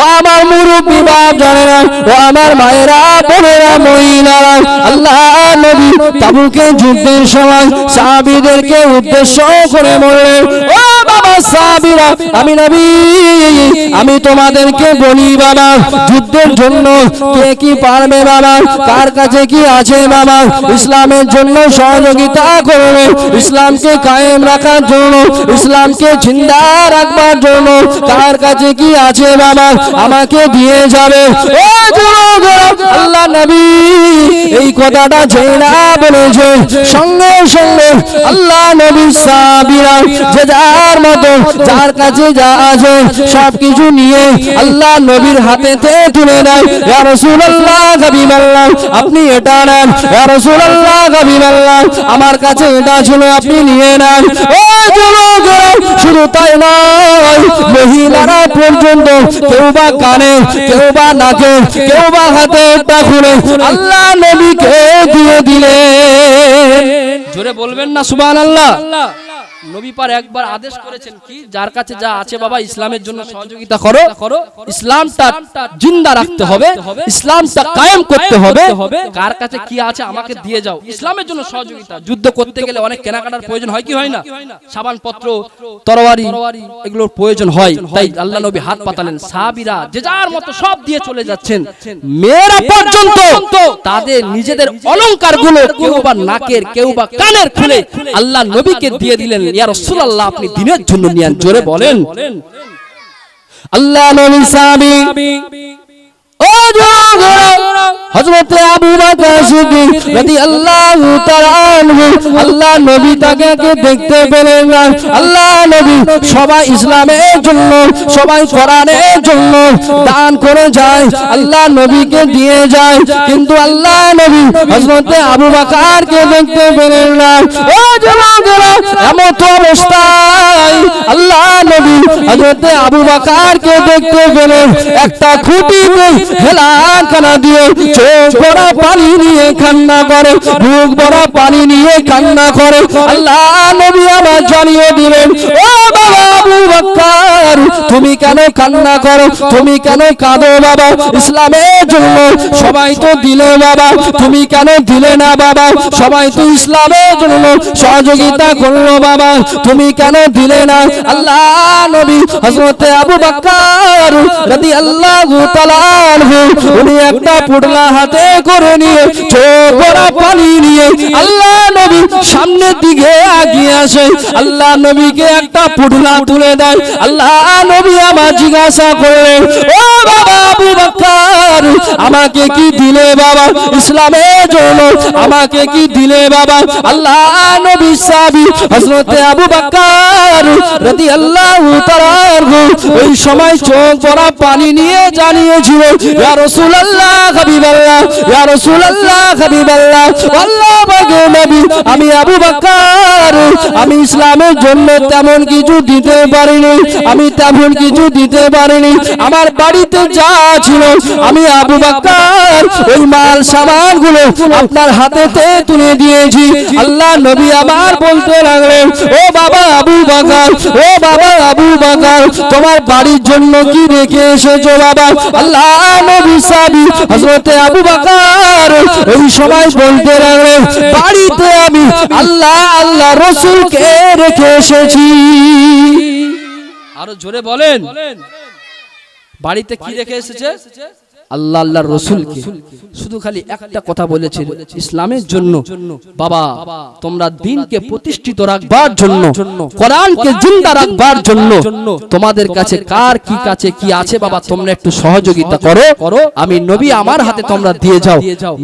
ও আমার মুরব্বী বাপ জানেরা ও আমার মায়েরা বোনেরা, মহিলারা। আল্লাহ নবী তাবুকে যুদ্ধের সময় সাহাবিদেরকে উদ্দেশ্য করে বললেন, ও আমি নবী, আমি তোমাদেরকে বলি বাবা, যুদ্ধের জন্য কে কি পারবে বাবা? কার কাছে কি আছে বাবা? ইসলামের জন্য সহযোগিতা করবে। ইসলামকে কায়েম রাখার জন্য, ইসলামকে জিন্দা রাখবার জন্য কার কাছে কি আছে বাবা? আমাকে দিয়ে যাবে। আল্লাহ নবী এই কথাটা জেনা বলেছে। সঙ্গে সঙ্গে আল্লাহ নবী সাবিরা যে যার মতো যার কাছে যা আছে সব কিছু নিয়ে আল্লাহ নবীর হাতেতে তুলে দেয় ইয়া রাসূলুল্লাহ আপনি এটা নেন। ইয়া রাসূলুল্লাহ আমার কাছে এটা ছিল আপনি নিয়ে নেন। ও যুবকেরা শুধু তাই নয় মহিলারা পর্যন্ত কেউ বা কানে কেউ বা নাকে কেউ বা হাতে এটা খুলে আল্লাহ নবীকে দিয়ে দিলেন। জোরে বলবেন না সুবহান আল্লাহ নবী পার একবার আদেশ করেছেন কি? যার কাছে যা আছে বাবা ইসলামের জন্য সহযোগিতা করো। করো। ইসলামটা জিন্দা রাখতে হবে। ইসলামটা কায়েম করতে হবে। কার কাছে কি আছে আমাকে দিয়ে যাও। ইসলামের জন্য সহযোগিতা। যুদ্ধ করতে গেলে অনেক কেনাকাটার প্রয়োজন। হয় কি হয় না? সাবান পত্র তরবারি এগুলোর প্রয়োজন হয়। তাই আল্লাহ নবী হাত পাতালেন। সাহাবীরা যে যার মতো সব দিয়ে চলে যাচ্ছেন মেয়েরা পর্যন্ত তাদের নিজেদের অলংকারগুলো কেউ বা নাকের কেউ বা কানের খুলে আল্লাহ নবীকে দিয়ে দিলেন ইয়া রাসূলুল্লাহ আপনি দিনের জন্য নিয়ান। জোরে বলেন। আল্লাহ নবী সাহাবী ও হযরত আল্লাহ নবীকে দিয়ে যায়। কিন্তু আল্লাহ নবী হযরত আবু বকরকে দেখতে পেলেন না। ও এমন অবস্থায় আল্লাহ নবী হযরত আবু দেখতে পেলেন। একটা খুঁটিতে হেলা কানা দিয়ে চোখ পানি নিয়ে কান্না করে, মুখ ভরা পানি নিয়ে কান্না করে। আল্লাহ নবী আমার জানিয়ে দিলেন, ও বাবা আবু বকর তুমি কেন কান্না করো? তুমি কেন কাঁদো বাবা? ইসলামের জন্য সবাই তো দিলে বাবা। তুমি কেন দিলে না বাবা? সবাই তো ইসলামের জন্য সহযোগিতা করল বাবা। তুমি কেন দিলে না? আল্লাহ নবী হযরতে আবু বকর রাদিয়াল্লাহু তাআলা উনি একটা পুডলা হাতে করে নিয়ে চোখ ভরা পানি নিয়ে আল্লাহ নবী সামনের দিকে এগিয়ে আসে। আল্লাহ নবীকে একটা পুডলা তুলে দেয়। আল্লাহ নবী আমার জিজ্ঞাসা করলেন, ও বাবা আবু বকর আমাকে কি দিলে বাবা ইসলামের জন্য? আমাকে কি দিলে বাবা? আল্লাহ নবী সাহাবী হযরতে আবু বকর রাদিয়াল্লাহু তাআলা ওই সময় চোখ ভরা পানি নিয়ে জানিয়েছিল, ইয়া রাসূলুল্লাহ হাবিবাল্লাহ, ইয়া আমি আবু বকর। আমি ইসলামের জন্য তেমন কিছু দিতে পারিনি, আমি তেমন কিছু দিতে পারিনি। আমার বাড়িতে যা ছিল, আমি আবু বকর, ওই মাল সামানগুলো আপনার হাতেতে তুলে দিয়েছি। আল্লাহ নবী আমার বলতে লাগলেন, ও বাবা আবু বকর, ও বাবা আবু বকর, তোমার বাড়ির জন্য কি রেখে এসেছ বাবা? আল্লাহ নবী সাবি, হযরতে আবু বকর ওই সময় বলতে লাগল বাড়িতে আমি আল্লাহ আল্লাহ রসুলকে রেখে এসেছি। আরও জোরে বলেন। বাড়িতে কি রেখে এসেছে? আল্লাহ আল্লাহ রসুলকে। শুধু খালি একটা কথা বলেছে ইসলামের জন্য। বাবা, তোমরা দিনকে প্রতিষ্ঠিত রাখবার জন্য, কোরআনকে জিন্দা রাখবার জন্য, তোমাদের কাছে কার কি কাছে কি আছে বাবা, তোমরা একটু সহযোগিতা করো। আমি নবী আমার হাতে তোমরা দিয়ে যাও।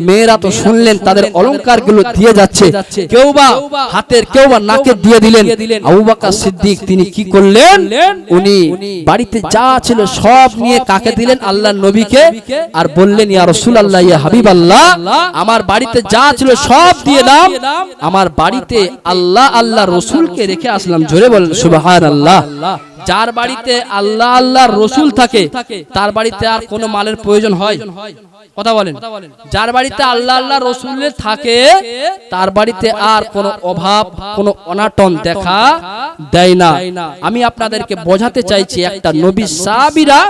মেয়েরা তো শুনলেন, তাদের অলংকারগুলো দিয়ে যাচ্ছে। কেউ বা হাতের কেউ বা নাকে দিয়ে দিলেন। আবু বকর সিদ্দিক তিনি কি করলেন? উনি বাড়িতে যা ছিল সব নিয়ে কাকে দিলেন? আল্লাহ নবীকে। আর বললেন, ইয়া রাসূলুল্লাহ, ইয়া হাবিবাল্লাহ, আমার বাড়িতে যা ছিল সব দিয়ে দাম আমার বাড়িতে আল্লাহ আল্লাহ, রসুলকে রেখে আসলাম। জোরে বলেন, সুবহানাল্লাহ। যার বাড়িতে আল্লাহ আল্লাহর রসুল থাকে, তার বাড়িতে আর কোনো মালের প্রয়োজন হয়? কথা বলেন। যার বাড়িতে আল্লাহ আল্লাহ রসুলের থাকে, তার বাড়িতে আর কোনো অভাব, কোনো অনাটন দেখা দেয় না। আমি আপনাদেরকে বোঝাতে চাইছি একটা নবী সাবিরা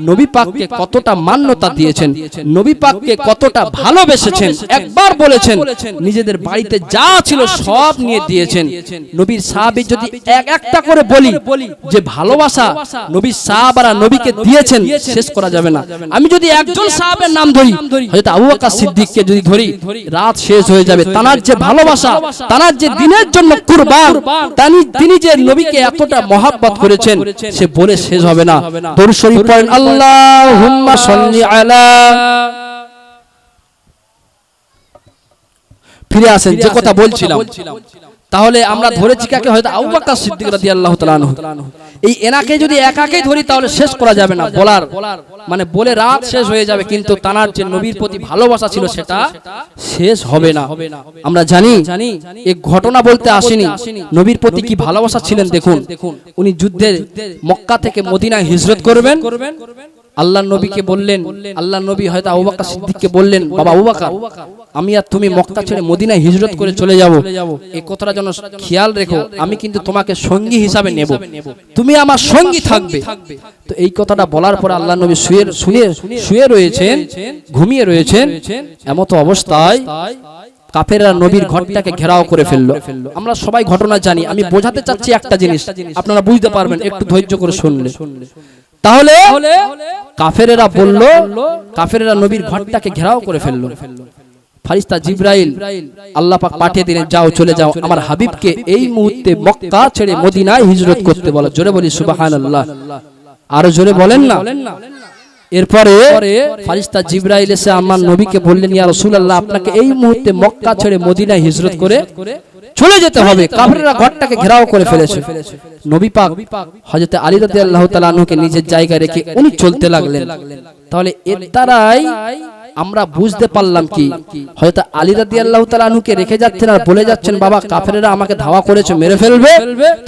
নবী পাককে কতটা মান্যতা দিয়েছেন, নবী পাককে কতটা ভালোবেসেছেন, একবার বলেছেন, নিজেদের বাড়িতে যা ছিল সব নিয়ে দিয়েছেন। নবীর সাহাবী যদি এক একটা করে বলি যে ভালোবাসা নবীর সাহাবারা নবীকে দিয়েছেন, শেষ করা যাবে না। আমি যদি একজন সাহাবের নাম ধরি হয়তো আবু বকর সিদ্দিককে যদি ধরি, রাত শেষ হয়ে যাবে। তানার যে ভালোবাসা, তানার যে দিনের জন্য কুরবান, তিনি তিনি যে নবীকে এতটা মহাব্বত করেছেন, সে বলে শেষ হবে না। দরুদ শরীফ পড়েন, আল্লাহুম্মা সাল্লি আলা ফিরে আসেন, যে কথা বলছিলাম। তাহলে আমরা ধরেছি কাকে? হয়তো আবু বকর সিদ্দিক রাদিয়াল্লাহু তাআলা আনহু। এই এনাকে যদি একাকেই ধরি, তাহলে শেষ করা যাবে না। বলার মানে বলে রাত শেষ হয়ে যাবে, কিন্তু তানার যে নবীর প্রতি ভালোবাসা ছিল সেটা শেষ হবে না। আমরা জানি, এ ঘটনা বলতে আসেনি। নবীর প্রতি কি ভালোবাসা ছিলেন? দেখুন, উনি যুদ্ধের মক্কা থেকে মদিনায় হিজরত করবেন। আল্লাহ নবীকে বললেন, আল্লাহ নবী হয়তো আবু বকর সিদ্দিককে বললেন, বাবা আবু বকর, আমি আর তুমি মক্কা ছেড়ে মদিনায় হিজরত করে চলে যাব। এই কথাটা যেন খেয়াল রেখো, আমি কিন্তু তোমাকে সঙ্গী হিসাবে নেব। তুমি আমার সঙ্গী থাকবে। তো এই কথাটা বলার পর আল্লাহ নবী শুয়ে শুয়ে শুয়ে রয়েছেন, ঘুমিয়ে রয়েছেন। এমতো অবস্থায় কাফেররা নবীর ঘরটাকে ঘেরাও করে ফেলল। আমরা সবাই ঘটনা জানি, আমি বোঝাতে চাচ্ছি একটা জিনিস, আপনারা বুঝতে পারবেন, একটু ধৈর্য করে শুনলে। তাহলে কাফেরেরা বলল কাফেরেরা নবীর ঘরটাকে ঘেরাও করে ফেলল। ফারিস্তা জিব্রাইল আল্লাহ পাক পাঠিয়ে দিলেন যাও চলে যাও আমার হাবিবকে এই মুহূর্তে মক্কা ছেড়ে মদিনায় হিজরত করতে বলো। জোরে বলি সুবহানাল্লাহ। আরও জোরে বলেন না। এরপরে ফারিস্তা জিব্রাইল এসে আমার নবীকে বললেন ইয়া রাসূলুল্লাহ আপনাকে এই মুহূর্তে মক্কা ছেড়ে মদিনায় হিজরত করে চলে যেতে হবে। কাফেররা ঘরটাকে ঘেরাও করে ফেলেছে। নবী পাক হযরত আলী রাদিয়াল্লাহু তাআলা আনহুকে নিজের জায়গায় রেখে উনি চলতে লাগলেন। তাহলে এর দ্বারাই আমরা বুঝতে পারলাম কি? হয়তো আলী রাদিয়াল্লাহু তাআলা আনহুকে রেখে যাচ্ছেন আর বলে যাচ্ছেন বাবা কাফেরেরা আমাকে ধাওয়া করেছে মেরে ফেলবে।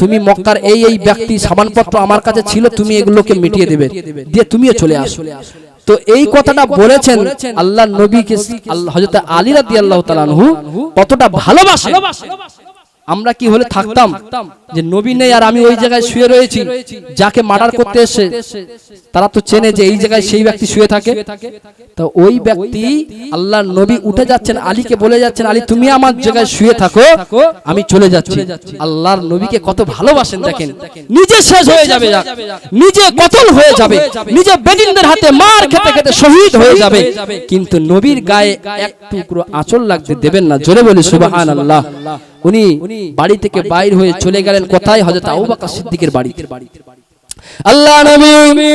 তুমি মক্কার এই এই ব্যক্তি সামানপত্র আমার কাছে ছিল তুমি এগুলোকে মিটিয়ে দেবে। দিয়ে তুমিও চলে আসো। তো এই কথাটা বলেছেন আল্লাহ নবীকে হজরত হযরত আলী রাদিয়াল্লাহু তাআলা কতটা ভালোবাসেন। আমরা কি হলে থাকতাম? যে নবী নেই আর আমি ওই জায়গায় শুয়ে রয়েছি, যাকে মার্ডার করতে এসে তারা তো চেনে যে এই জায়গায় সেই ব্যক্তি শুয়ে থাকে। তো ওই ব্যক্তি আল্লাহ নবী উঠে যাচ্ছেন, আলীকে বলে যাচ্ছেন, আলী, তুমি আমার জায়গায় শুয়ে থাকো, আমি চলে যাচ্ছি। আল্লাহর নবীকে কত ভালোবাসেন, দেখেন। নিজে শেষ হয়ে যাবে নিজে কতল হয়ে যাবে। নিজে বেদিনদের হাতে মার খেতে খেতে শহীদ হয়ে যাবে। কিন্তু নবীর গায়ে এক টুকরো আঁচল লাগতে দেবেন না। জোরে বলি, সুবহানাল্লাহ। উনি বাড়ি থেকে বাইর হয়ে চলে গেলেন কোথায়? হজরত আবু বকর সিদ্দিকের বাড়ি আল্লাহ নবী!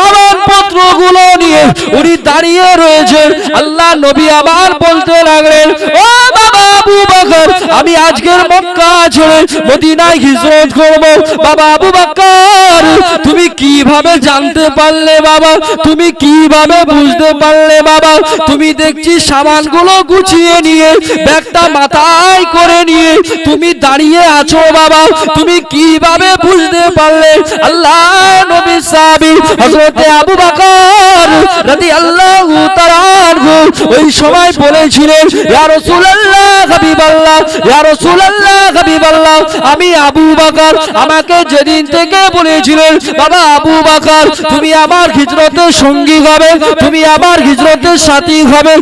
সাবান পত্রগুলো নিয়ে উনি দাঁড়িয়ে রয়েছেন। আল্লাহ নবী আবার বলতে লাগলেন, ও বাবা আবু বকর, আমি আজকের মক্কা ছেড়ে মদিনায় হিজরত করব। বাবা আবু বকর, তুমি কীভাবে জানতে পারলে বাবা? তুমি কীভাবে বুঝতে পারলে বাবা? তুমি দেখছি সামানগুলো গুছিয়ে নিয়ে, ব্যাগটা মাথায় করে নিয়ে তুমি দাঁড়িয়ে আছো বাবা। তুমি কীভাবে বুঝতে পারলে? আল্লাহ নবী হযরতে আবু বকর রাদিয়াল্লাহু তাআলা আনহু ওই সময় বলেছিলেন আমি আবু বকর। আমাকে যেদিন থেকে বলেছিলেন, বাবা আবু বকর, তুমি আমার হিজরতের সঙ্গী হবে, তুমি আমার হিজরতের সাথী হবে।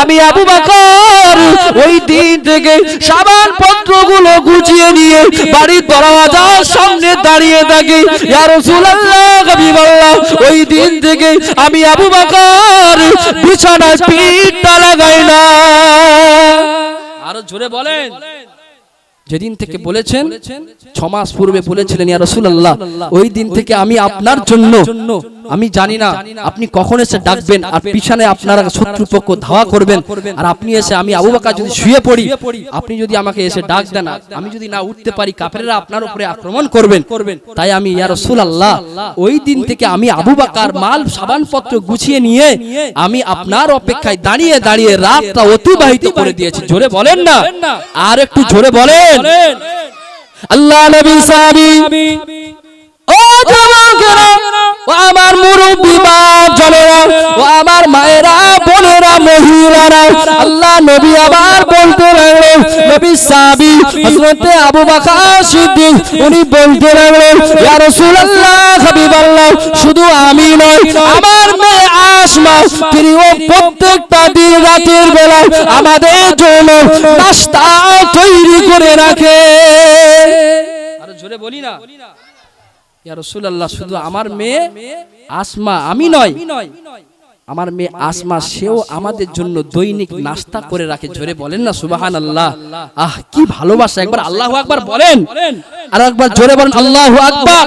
আমি আবু বকর। ওই দিন থেকে সাবান পত্রগুলো গুছিয়ে নিয়ে বাড়ির দরওয়াজার সামনে দাঁড়িয়ে থাকি। ওই দিন থেকে আমি আবু বকর বিছানায় পিঠটা লাগাই না। আরও জোরে বলেন। যেদিন থেকে বলেছেন ছ মাস পূর্বে বলেছিলেন ইয়া রাসূলুল্লাহ ওই দিন থেকে আমি আপনার জন্য আমি জানি না আপনি কখন এসে ডাকবেন আর পিছনে আপনারা শত্রুপক্ষ ধাওয়া করবেন আর আপনি এসে আমি আবু বকর যদি শুয়ে পড়ি আপনি যদি আমাকে এসে ডাক দেন আমি যদি না উঠতে পারি কাফেররা আপনার উপরে আক্রমণ করবেন। তাই আমি ইয়া রাসূলুল্লাহ ওই দিন থেকে আমি আবু বকর মাল সাবানপত্র গুছিয়ে নিয়ে আমি আপনার অপেক্ষায় দাঁড়িয়ে দাঁড়িয়ে রাতটা অতিবাহিত করে দিয়েছি জোরে বলেন না আর একটু জোরে বলেন আল্লাহ নবী সাহাবী ও যুবকেরা ও আমার মুরব্বী জনেরা ও আমার মায়েরা বোনেরা মহিলারা আল্লাহ নবী আবার বলতে লাগলেন নবী সাহাবী হযরতে আবু বকর সিদ্দিক উনি বলতে লাগলেন ইয়া রাসূলুল্লাহ হাবিবাল্লাহ শুধু আমি নয় আমার মেয়ে আসমা তিনিও প্রত্যেকটা দিন রাতের বেলা আমাদের জন্য নাস্তা করে রাখে। জোরে বলি না। শুধু আমার মেয়ে, আসমা, আমি নয়। আমার মেয়ে আসমা, সেও আমাদের জন্য দৈনিক নাস্তা করে রাখে। জোরে বলেন না সুবাহান আল্লাহ আহ, কি ভালোবাসা। একবার আল্লাহু আকবার বলেন। আর একবার জোরে বলেন, আল্লাহু আকবার।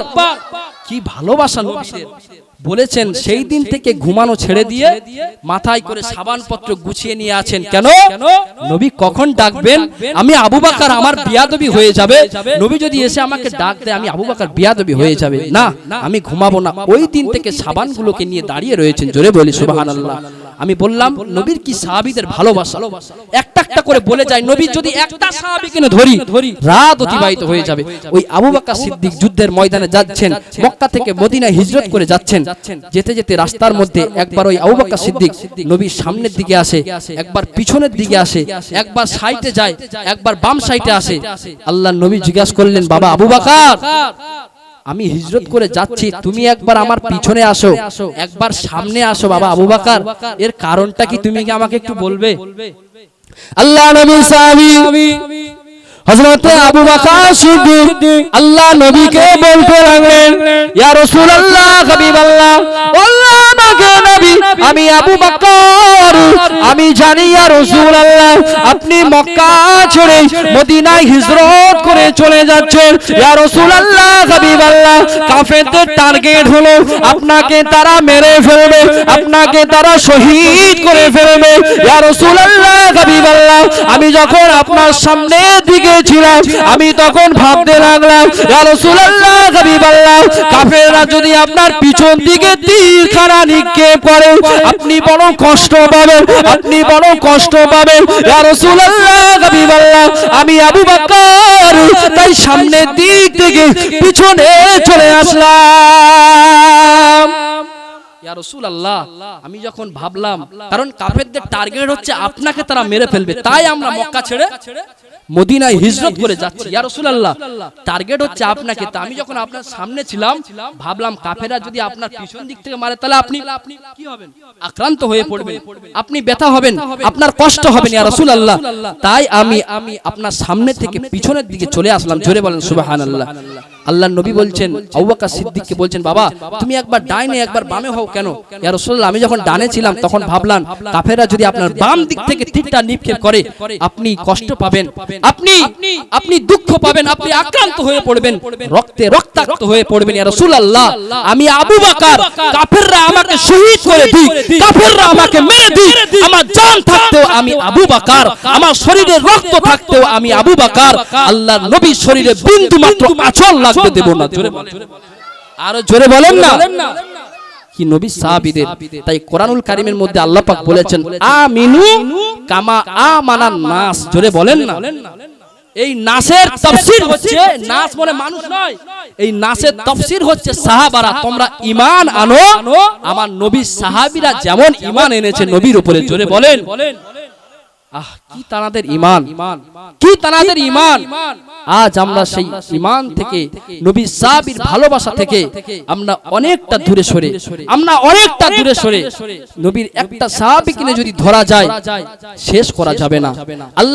কি ভালোবাসা নবীদের। বলেছেন সেই দিন থেকে ঘুমানো ছেড়ে দিয়ে মাথায় করে সাবান পত্র গুছিয়ে নিয়ে আছেন কেন? নবী কখন ডাকবেন? আমি আবু বাকার আমার বিয়াদবি হয়ে যাবে। নবী যদি এসে আমাকে ডাক দেয় আমি আবু বাকার বিয়াদবি হয়ে যাবে। না আমি ঘুমাবো না। ওই দিন থেকে সাবানগুলোকে নিয়ে দাঁড়িয়ে রয়েছেন জোরে বলি আল্লাহ আমি বললাম নবীর কি সাহাবিদের ভালোবাসা? একটা একটা করে বলে যায়, নবী, যদি একটা সাহাবি কিনে ধরি, রাত অতিবাহিত হয়ে যাবে। ওই আবু বকর সিদ্দিক যুদ্ধের ময়দানে যাচ্ছেন, মক্কা থেকে মদিনায় হিজরত করে যাচ্ছেন। যেতে যেতে রাস্তার মধ্যে একবার ওই আবু বকর সিদ্দিক নবীর সামনের দিকে আসে, একবার পিছনের দিকে আসে, একবার সাইডে যায়, একবার বাম সাইডে আসে। আল্লাহ নবী জিজ্ঞাসা করলেন, বাবা আবু বকর, আমি হিজরত করে যাচ্ছি, তুমি একবার আমার পিছনে আসো, একবার সামনে আসো বাবা আবু বাকার। এর কারণটা কি তুমি কি আমাকে একটু বলবে? আল্লাহ নবী সাহাবী হযরতে আবু বকর সিদ্দিক আল্লাহ নবীকে বলতে লাগলেন, ইয়া রাসূলুল্লাহ, হাবিবাল্লাহ, আল্লাহ আমাকে নবী, আমি আবু বকর, আমি জানি, ইয়া রাসূলুল্লাহ, আপনি মক্কা ছেড়ে মদিনায় হিজরত করে চলে যাচ্ছেন, ইয়া রাসূলুল্লাহ, হাবিবাল্লাহ, কাফেরদের টার্গেট হলো আপনাকে তারা মেরে ফেলবে, আপনাকে তারা শহীদ করে ফেলবে, ইয়া রাসূলুল্লাহ, হাবিবাল্লাহ, আমি যখন আপনার সামনে দিকে ছিলাম আমি তখন ভাবতে লাগলাম কাফেররা যদি আপনার পিছন দিকে তীরখানা নিক্ষেপ করে আপনি বড় কষ্ট পাবেন আপনি বড় কষ্ট পাবেন। আমি আবু বকর তাই সামনের দিক থেকে পিছনে চলে আসলাম। ইয়া আমি যখন ভাবলাম কারণ কাফেরদের টার্গেট হচ্ছে আপনাকে তারা মেরে ফেলবে। তাই আমরা মক্কা ছেড়ে মদিনায় হিজরত করে যাচ্ছি। ইয়া রাসূলুল্লাহ টার্গেট হচ্ছে আপনাকে। তা আমি যখন আপনার সামনে ছিলাম ভাবলাম কাফেররা যদি আপনার পিছন দিক থেকে মারে তাহলে আপনি কি হবেন? আক্রান্ত হয়ে পড়বেন। আপনি ব্যথা হবেন। আপনার কষ্ট হবে ইয়া রাসূলুল্লাহ। তাই আমি আমি আপনার সামনে থেকে পিছনের দিকে চলে আসলাম। জোরে বলেন সুবহানাল্লাহ। আল্লাহ নবী বলছেন আবু বকর সিদ্দিককে বলছেন বাবা তুমি একবার ডাইনে একবার বামে হও কেন? ইয়া রাসূলুল্লাহ আমি যখন ডানে ছিলাম তখন ভাবলাম কাফেররা যদি আপনার বাম দিক থেকে তীরটা নিক্ষেপ করে আপনি কষ্ট পাবেন আপনি আপনি দুঃখ পাবেন আপনি আক্রান্ত হয়ে পড়বেন রক্তে রক্তাক্ত হয়ে পড়বেন ইয়া রাসূলুল্লাহ আমি আবু বকর কাফেররা আমাকে শহীদ করে দিক কাফেররা আমাকে মেরে দিক আমার জান থাকতেও আমি আবু বকর আমার শরীরে রক্ত থাকতেও আমি আবু বকর আল্লাহর নবীর শরীরে বিন্দু মাত্র আঁচল লাগতে দেব না জোরে আরও জোরে বলেন না। কি নবী সাহাবীদের? তাই কোরআনুল কারীমের মধ্যে আল্লাহ পাক বলেছেন আমিনু কামা আমানান নাস। জোরে বলেন না। এই নাসের তাফসীর হচ্ছে নাস মানে মানুষ নয়। এই নাসের তাফসীর হচ্ছে সাহাবারা তোমরা ঈমান আনো। আমার নবী সাহাবীরা যেমন ঈমান এনেছে নবীর উপরে জোরে বলেন। আহ কি তানাদের ইমান কি তানাদের ইমান আজ আমরা সেই ইমান থেকে নবী সাবির ভালোবাসা থেকে আমরা অনেকটা দূরে সরে আমরা অনেকটা দূরে সরে। নবীর একটা সাহাবিকে যদি ধরা যায় শেষ করা যাবে না। আল্লাহ